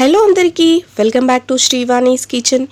Hello అందరికీ welcome back to Srivani's kitchen.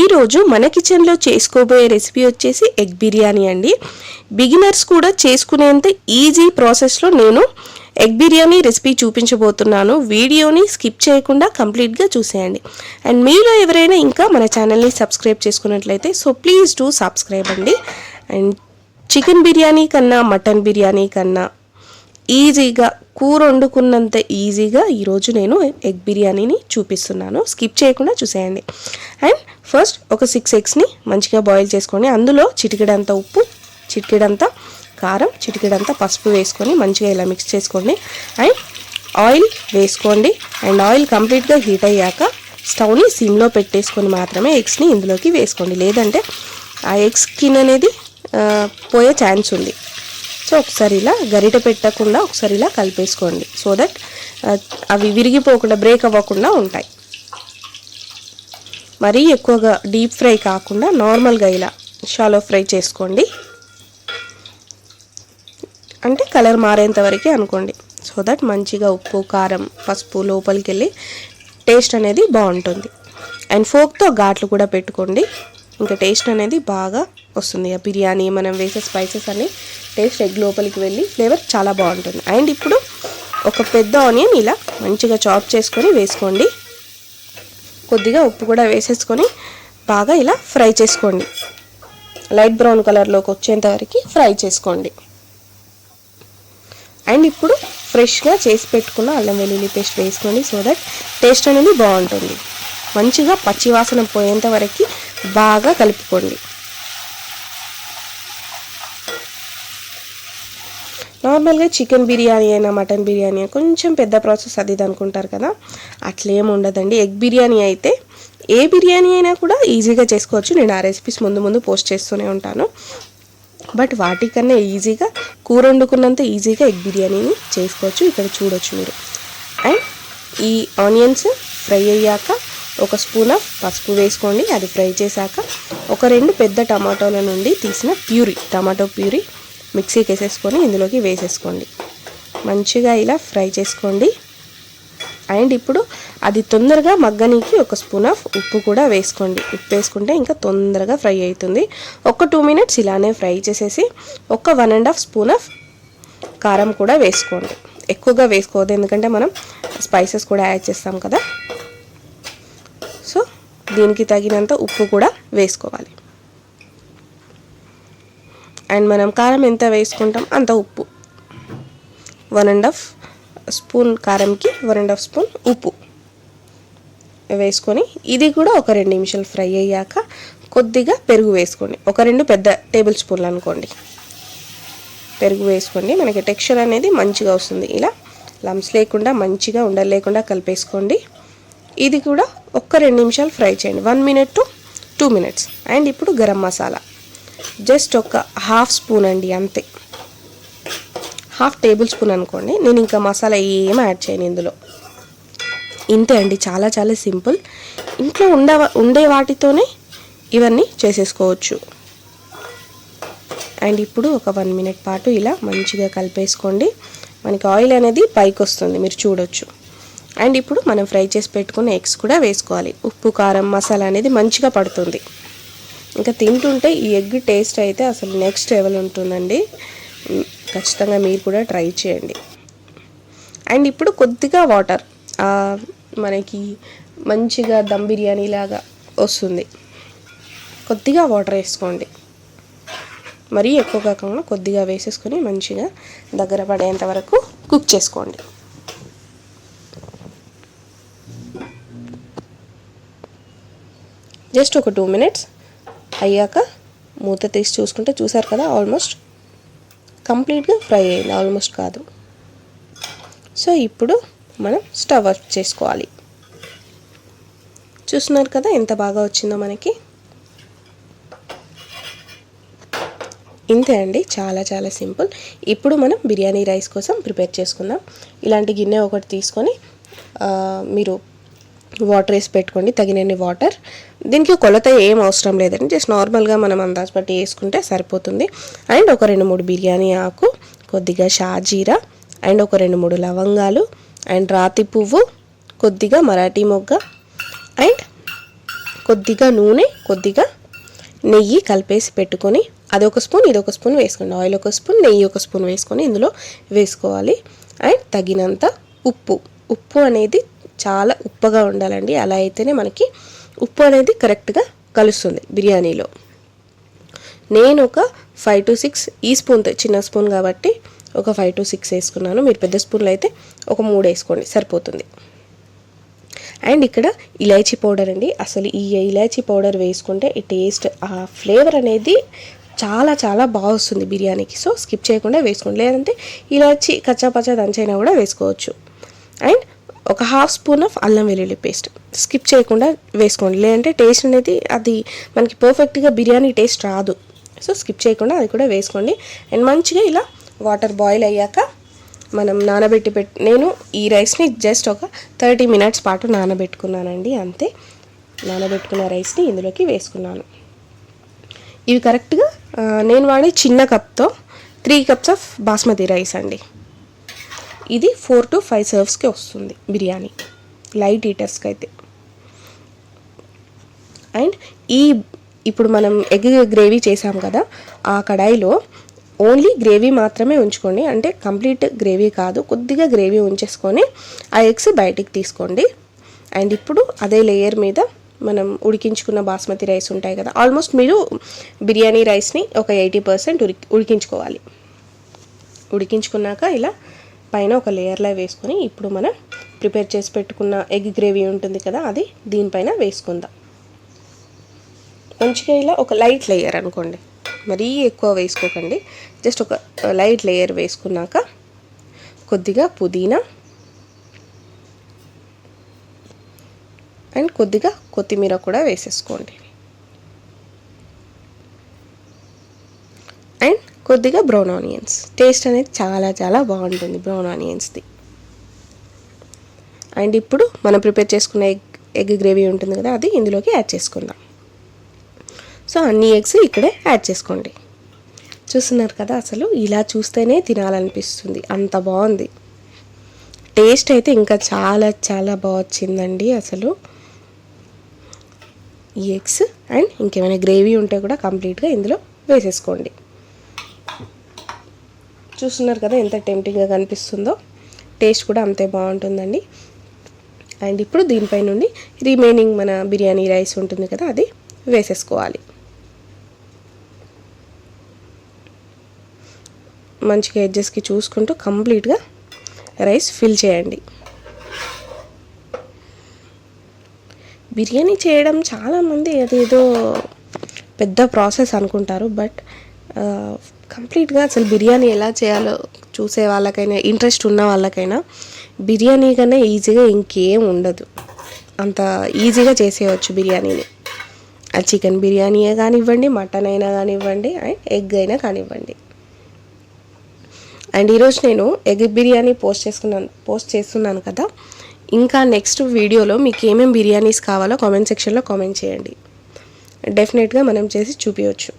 ఈరోజు మన కిచెన్లో చేసుకోబోయే రెసిపీ వచ్చేసి ఎగ్ బిర్యానీ అండి. బిగినర్స్ కూడా చేసుకునేంత ఈజీ ప్రాసెస్లో నేను ఎగ్ బిర్యానీ రెసిపీ చూపించబోతున్నాను. వీడియోని స్కిప్ చేయకుండా కంప్లీట్గా చూసేయండి. అండ్ మీలో ఎవరైనా ఇంకా మన ఛానల్ని సబ్స్క్రైబ్ చేసుకున్నట్లయితే సో ప్లీజ్ డూ సబ్స్క్రైబ్ అండి. అండ్ చికెన్ బిర్యానీ కన్నా మటన్ బిర్యానీ కన్నా ఈజీగా కూర వండుకున్నంత ఈజీగా ఈరోజు నేను ఎగ్ బిర్యానీని చూపిస్తున్నాను. స్కిప్ చేయకుండా చూసేయండి. అండ్ ఫస్ట్ ఒక సిక్స్ ఎగ్స్ని మంచిగా బాయిల్ చేసుకోండి అందులో చిటికెడంత ఉప్పు చిటికెడంత కారం చిటికెడంత పసుపు వేసుకొని మంచిగా ఇలా మిక్స్ చేసుకోండి. అండ్ ఆయిల్ వేసుకోండి. అండ్ ఆయిల్ కంప్లీట్గా హీట్ అయ్యాక స్టవ్ని సిమ్లో పెట్టేసుకొని మాత్రమే ఎగ్స్ని ఇందులోకి వేసుకోండి. లేదంటే ఆ ఎగ్ స్కిన్ అనేది పోయే ఛాన్స్ ఉంది. సో ఒకసారి ఇలా గరిట పెట్టకుండా ఒకసారి ఇలా కలిపేసుకోండి. సో దట్ uh, అవి విరిగిపోకుండా బ్రేక్ అవ్వకుండా ఉంటాయి. మరీ ఎక్కువగా డీప్ ఫ్రై కాకుండా నార్మల్గా ఇలా షాలో ఫ్రై చేసుకోండి. అంటే కలర్ మారేంత వరకే అనుకోండి. సో దట్ మంచిగా ఉప్పు కారం పసుపు లోపలికి వెళ్ళి టేస్ట్ అనేది బాగుంటుంది. అండ్ ఫోక్తో ఘాట్లు కూడా పెట్టుకోండి. ఇంకా టేస్ట్ అనేది బాగా వస్తుంది. ఆ బిర్యానీ మనం వేసే స్పైసెస్ అన్ని టేస్ట్ ఎగ్ లోపలికి వెళ్ళి ఫ్లేవర్ చాలా బాగుంటుంది. అండ్ ఇప్పుడు ఒక పెద్ద ఆనియన్ ఇలా మంచిగా చాప్ చేసుకొని వేసుకోండి. కొద్దిగా ఉప్పు కూడా వేసేసుకొని బాగా ఇలా ఫ్రై చేసుకోండి. లైట్ బ్రౌన్ కలర్లోకి వచ్చేంత వరకు ఫ్రై చేసుకోండి. అండ్ ఇప్పుడు ఫ్రెష్గా చేసి పెట్టుకున్న అల్లం వెల్లుల్లి పేస్ట్ వేసుకోండి సో దట్ టేస్ట్ అనేది బాగుంటుంది. మంచిగా పచ్చివాసన పోయేంత వరకు బాగా కలుపుకోండి. నార్మల్గా చికెన్ బిర్యానీ అయినా మటన్ బిర్యానీ కొంచెం పెద్ద ప్రాసెస్ అది ఇది అనుకుంటారు కదా అట్లేం ఉండదండి. ఎగ్ బిర్యానీ అయితే ఏ బిర్యానీ అయినా కూడా ఈజీగా చేసుకోవచ్చు. నేను ఆ రెసిపీస్ ముందు ముందు పోస్ట్ చేస్తూనే ఉంటాను. బట్ వాటికన్నా ఈజీగా కూర వండుకున్నంత ఈజీగా ఎగ్ బిర్యానీని చేసుకోవచ్చు. ఇక్కడ చూడొచ్చు మీరు. అండ్ ఈ ఆనియన్స్ ఫ్రై అయ్యాక ఒక స్పూన్ ఆఫ్ పసుపు వేసుకోండి అది ఫ్రై చేశాక ఒక రెండు పెద్ద టమాటోల నుండి తీసిన ప్యూరీ టమాటో ప్యూరీ మిక్సీకి వేసేసుకొని ఇందులోకి వేసేసుకోండి. మంచిగా ఇలా ఫ్రై చేసుకోండి. అండ్ ఇప్పుడు అది తొందరగా మగ్గనీకి ఒక స్పూన్ ఆఫ్ ఉప్పు కూడా వేసుకోండి. ఉప్పు వేసుకుంటే ఇంకా తొందరగా ఫ్రై అవుతుంది. ఒక టూ మినిట్స్ ఇలానే ఫ్రై చేసేసి ఒక one and half spoon of కారం కూడా వేసుకోండి. ఎక్కువగా వేసుకోవద్దు ఎందుకంటే మనం స్పైసెస్ కూడా యాడ్ చేస్తాం కదా. సో దీనికి తగినంత ఉప్పు కూడా వేసుకోవాలి. అండ్ మనం కారం ఎంత వేసుకుంటాం అంత ఉప్పు. వన్ అండ్ హాఫ్ స్పూన్ కారంకి వన్ అండ్ హాఫ్ స్పూన్ ఉప్పు వేసుకొని ఇది కూడా ఒక రెండు నిమిషాలు ఫ్రై అయ్యాక కొద్దిగా పెరుగు వేసుకోండి. ఒక రెండు పెద్ద టేబుల్ స్పూన్లు అనుకోండి. పెరుగు వేసుకోండి. మనకి టెక్స్చర్ అనేది మంచిగా వస్తుంది. ఇలా లమ్స్ లేకుండా మంచిగా ఉండలేకుండా కలిపేసుకోండి. ఇది కూడా ఒక్క రెండు నిమిషాలు ఫ్రై చేయండి. One minute to two minutes. And ఇప్పుడు గరం మసాలా. జస్ట్ ఒక హాఫ్ స్పూన్ అండి అంతే. హాఫ్ టేబుల్ స్పూన్ అనుకోండి. నేను ఇంకా మసాలా ఏం యాడ్ చేయను ఇందులో. ఇంతే అండి చాలా చాలా సింపుల్. ఇంట్లో ఉండే ఉండే వాటితోనే ఇవన్నీ చేసేసుకోవచ్చు. అండ్ ఇప్పుడు ఒక వన్ మినిట్ పాటు ఇలా మంచిగా కలిపేసుకోండి. మనకి ఆయిల్ అనేది పైకి వస్తుంది మీరు చూడొచ్చు. అండ్ ఇప్పుడు మనం ఫ్రై చేసి పెట్టుకున్న ఎగ్స్ కూడా వేసుకోవాలి. ఉప్పు కారం మసాలా అనేది మంచిగా పడుతుంది. ఇంకా తింటుంటే ఈ ఎగ్ టేస్ట్ అయితే అసలు నెక్స్ట్ లెవెల్ ఉంటుందండి. ఖచ్చితంగా మీరు కూడా ట్రై చేయండి. అండ్ ఇప్పుడు కొద్దిగా వాటర్. మనకి మంచిగా దమ్ బిర్యానీ లాగా వస్తుంది. కొద్దిగా వాటర్ వేసుకోండి. మరీ ఎక్కువ కాకుండా కొద్దిగా వేసేసుకొని మంచిగా దగ్గర పడేంత వరకు కుక్ చేసుకోండి. జస్ట్ ఒక టూ మినిట్స్ అయ్యాక మూత తీసి చూసుకుంటే చూసారు కదా ఆల్మోస్ట్ కంప్లీట్గా ఫ్రై అయింది ఆల్మోస్ట్ కాదు. సో ఇప్పుడు మనం స్టవ్ ఆఫ్ చేసుకోవాలి. చూస్తున్నారు కదా ఎంత బాగా వచ్చిందో మనకి. ఇంతే అండి చాలా చాలా సింపుల్. ఇప్పుడు మనం బిర్యానీ రైస్ కోసం ప్రిపేర్ చేసుకుందాం. ఇలాంటి గిన్నె ఒకటి తీసుకొని మీరు వాటర్ వేసి పెట్టుకోండి తగినన్ని వాటర్ దీనికి కొలత ఏం అవసరం లేదండి జస్ట్ నార్మల్గా మనం అందాజ్ బట్టి వేసుకుంటే సరిపోతుంది. అండ్ ఒక రెండు మూడు బిర్యానీ ఆకు కొద్దిగా షాజీరా అండ్ ఒక రెండు మూడు లవంగాలు అండ్ రాతి పువ్వు కొద్దిగా మరాఠీ మొగ్గ అండ్ కొద్దిగా నూనె కొద్దిగా నెయ్యి కలిపేసి పెట్టుకొని అదొక స్పూన్ ఇదొక స్పూన్ వేసుకోండి. ఆయిల్ ఒక స్పూన్ నెయ్యి ఒక స్పూన్ వేసుకొని ఇందులో వేసుకోవాలి. అండ్ తగినంత ఉప్పు. ఉప్పు అనేది చాలా ఉప్పగా ఉండాలండి. అలా అయితేనే మనకి ఉప్పు అనేది కరెక్ట్గా కలుస్తుంది బిర్యానీలో. నేను ఒక ఫైవ్ టు సిక్స్ ఈ స్పూన్ చిన్న స్పూన్ కాబట్టి ఒక ఫైవ్ టు సిక్స్ వేసుకున్నాను. మీరు పెద్ద స్పూన్లో అయితే ఒక మూడు వేసుకోండి సరిపోతుంది. అండ్ ఇక్కడ ఇలాచీ పౌడర్ అండి. అసలు ఈ ఇలాచీ పౌడర్ వేసుకుంటే ఈ టేస్ట్ ఆ ఫ్లేవర్ అనేది చాలా చాలా బాగా వస్తుంది బిర్యానీకి. సో స్కిప్ చేయకుండా వేసుకోండి. లేదంటే ఇలాచి కచ్చాపచ్చా దంచైనా కూడా వేసుకోవచ్చు. అండ్ ఒక హాఫ్ స్పూన్ ఆఫ్ అల్లం వెల్లుల్లి పేస్ట్ స్కిప్ చేయకుండా వేసుకోండి. లేదంటే టేస్ట్ అనేది అది మనకి పర్ఫెక్ట్గా బిర్యానీ టేస్ట్ రాదు. సో స్కిప్ చేయకుండా అది కూడా వేసుకోండి. అండ్ మంచిగా ఇలా వాటర్ బాయిల్ అయ్యాక మనం నానబెట్టి పెట్ నేను ఈ రైస్ని జస్ట్ ఒక థర్టీ మినిట్స్ పాటు నానబెట్టుకున్నానండి. అంతే. నానబెట్టుకున్న రైస్ని ఇందులోకి వేసుకున్నాను. ఇవి కరెక్ట్గా నేను వాడే చిన్న కప్తో three cups of basmati rice అండి. ఇది ఫోర్ టు ఫైవ్ సర్వ్స్కి వస్తుంది బిర్యానీ. లైట్ ఈటర్స్కి అయితే అండ్ ఈ ఇప్పుడు మనం ఎగ్ గ్రేవీ చేసాం కదా ఆ కడాయిలో ఓన్లీ గ్రేవీ మాత్రమే ఉంచుకోండి. అంటే కంప్లీట్ గ్రేవీ కాదు కొద్దిగా గ్రేవీ ఉంచేసుకొని ఆ ఎగ్స్ బయటికి తీసుకోండి. అండ్ ఇప్పుడు అదే లేయర్ మీద మనం ఉడికించుకున్న బాస్మతి రైస్ ఉంటాయి కదా ఆల్మోస్ట్ మీరు బిర్యానీ రైస్ని ఒక ఎయిటీ పర్సెంట్ ఉడికి ఉడికించుకోవాలి. ఉడికించుకున్నాక ఇలా పైన ఒక లేయర్లా వేసుకొని ఇప్పుడు మనం ప్రిపేర్ చేసి పెట్టుకున్న ఎగ్ గ్రేవీ ఉంటుంది కదా అది దీనిపైన వేసుకుందాం. మంచిగా ఇలా ఒక లైట్ లేయర్ అనుకోండి. మరీ ఎక్కువ వేసుకోకండి. జస్ట్ ఒక uh, లైట్ లేయర్ వేసుకున్నాక కొద్దిగా పుదీనా అండ్ కొద్దిగా కొత్తిమీర కూడా వేసేసుకోండి. అండ్ కొద్దిగా బ్రౌన్ ఆనియన్స్. టేస్ట్ అనేది చాలా చాలా బాగుంటుంది బ్రౌన్ ఆనియన్స్ది. అండ్ ఇప్పుడు మనం ప్రిపేర్ చేసుకున్న ఎగ్ ఎగ్ గ్రేవీ ఉంటుంది కదా అది ఇందులోకి యాడ్ చేసుకుందాం. సో అన్ని ఎగ్స్ ఇక్కడే యాడ్ చేసుకోండి. చూస్తున్నారు కదా అసలు ఇలా చూస్తేనే తినాలనిపిస్తుంది. అంత బాగుంది. టేస్ట్ అయితే ఇంకా చాలా చాలా బాగా వచ్చిందండి అసలు. ఈ ఎగ్స్ అండ్ ఇంకేమైనా గ్రేవీ ఉంటే కూడా కంప్లీట్గా ఇందులో వేసేసుకోండి. చూస్తున్నారు కదా ఎంత టెంప్టింగ్గా కనిపిస్తుందో. టేస్ట్ కూడా అంతే బాగుంటుందండి. అండ్ ఇప్పుడు దీనిపై నుండి రిమైనింగ్ మన బిర్యానీ రైస్ ఉంటుంది కదా అది వేసేసుకోవాలి. మంచిగా ఎడ్జెస్కి చూసుకుంటూ కంప్లీట్గా రైస్ ఫిల్ చేయండి. బిర్యానీ చేయడం చాలామంది అదేదో పెద్ద ప్రాసెస్ అనుకుంటారు బట్ కంప్లీట్గా అసలు బిర్యానీ ఎలా చేయాలో చూసే వాళ్ళకైనా ఇంట్రెస్ట్ ఉన్న వాళ్ళకైనా బిర్యానీ కన్నా ఈజీగా ఇంకేం ఉండదు. అంత ఈజీగా చేసేయచ్చు బిర్యానీని. అది చికెన్ బిర్యానీయే కానివ్వండి మటన్ అయినా కానివ్వండి అండ్ ఎగ్ అయినా కానివ్వండి. అండ్ ఈరోజు నేను ఎగ్ బిర్యానీ పోస్ట్ చేసుకున్నాను పోస్ట్ చేస్తున్నాను కదా. ఇంకా నెక్స్ట్ వీడియోలో మీకు ఏమేమి బిర్యానీస్ కావాలో కామెంట్ సెక్షన్లో కామెంట్ చేయండి. డెఫినెట్గా మనం చేసి చూపించవచ్చు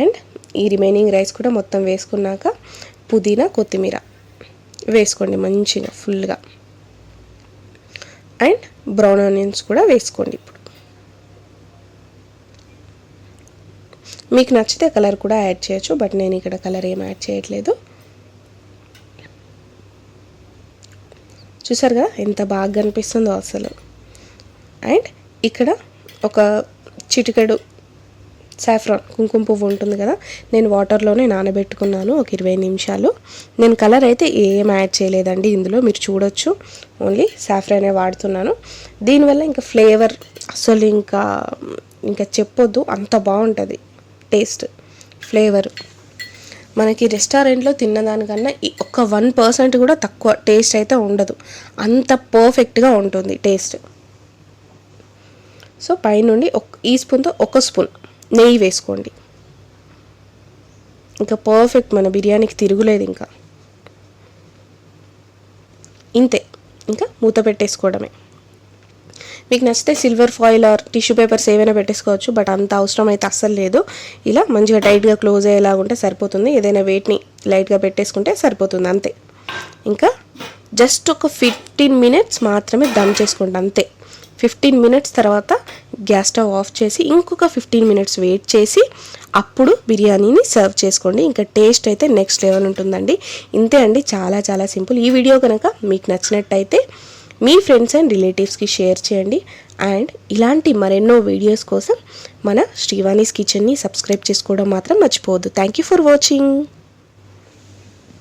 అండ్ ఈ రిమైనింగ్ రైస్ కూడా మొత్తం వేసుకున్నాక పుదీనా కొత్తిమీర వేసుకోండి మంచిగా ఫుల్గా అండ్ బ్రౌన్ ఆనియన్స్ కూడా వేసుకోండి ఇప్పుడు. మీకు నచ్చితే కలర్ కూడా యాడ్ చేయొచ్చు బట్ నేను ఇక్కడ కలర్ ఏం యాడ్ చేయట్లేదు. చూసారుగా కదా ఎంత బాగా కనిపిస్తుందో అసలు. అండ్ ఇక్కడ ఒక చిటికెడు సాఫ్రాన్ కుంకుమ పువ్వు ఉంటుంది కదా నేను వాటర్లోనే నానబెట్టుకున్నాను ఒక ఇరవై నిమిషాలు. నేను కలర్ అయితే ఏం యాడ్ చేయలేదండి ఇందులో మీరు చూడొచ్చు. ఓన్లీ సాఫ్రానే వాడుతున్నాను. దీనివల్ల ఇంకా ఫ్లేవర్ అసలు ఇంకా ఇంకా చెప్పొద్దు అంత బాగుంటుంది టేస్ట్ ఫ్లేవర్ మనకి రెస్టారెంట్లో తిన్నదానికన్నా ఈ ఒక్క వన్ పర్సెంట్ కూడా తక్కువ టేస్ట్ అయితే ఉండదు. అంత పర్ఫెక్ట్గా ఉంటుంది టేస్ట్ సో పైనుండి ఒక ఈ స్పూన్తో ఒక స్పూన్ నెయ్యి వేసుకోండి. ఇంకా పర్ఫెక్ట్ మన బిర్యానీకి తిరుగులేదు ఇంకా. ఇంతే. ఇంకా మూత పెట్టేసుకోవడమే. మీకు నచ్చితే silver foil or tissue papers ఏవైనా పెట్టేసుకోవచ్చు బట్ అంత అవసరం అయితే అస్సలు లేదు. ఇలా మంచిగా టైట్గా క్లోజ్ అయ్యేలా ఉంటే సరిపోతుంది. ఏదైనా వెయిట్ని లైట్గా పెట్టేసుకుంటే సరిపోతుంది అంతే. ఇంకా జస్ట్ ఒక ఫిఫ్టీన్ మినిట్స్ మాత్రమే దమ్ చేసుకోండి అంతే. ఫిఫ్టీన్ మినిట్స్ తర్వాత గ్యాస్ స్టవ్ ఆఫ్ చేసి ఇంకొక ఫిఫ్టీన్ మినిట్స్ వెయిట్ చేసి అప్పుడు బిర్యానీని సర్వ్ చేసుకోండి. ఇంకా టేస్ట్ అయితే నెక్స్ట్ లెవెల్ ఉంటుందండి. ఇంతే అండి. చాలా చాలా సింపుల్ ఈ వీడియో కనుక మీకు నచ్చినట్టయితే మీ ఫ్రెండ్స్ అండ్ రిలేటివ్స్కి షేర్ చేయండి. అండ్ ఇలాంటి మరెన్నో వీడియోస్ కోసం మన శ్రీవాణిస్ కిచెన్ని సబ్స్క్రైబ్ చేసుకోవడం మాత్రం మర్చిపోవద్దు. Thank you for watching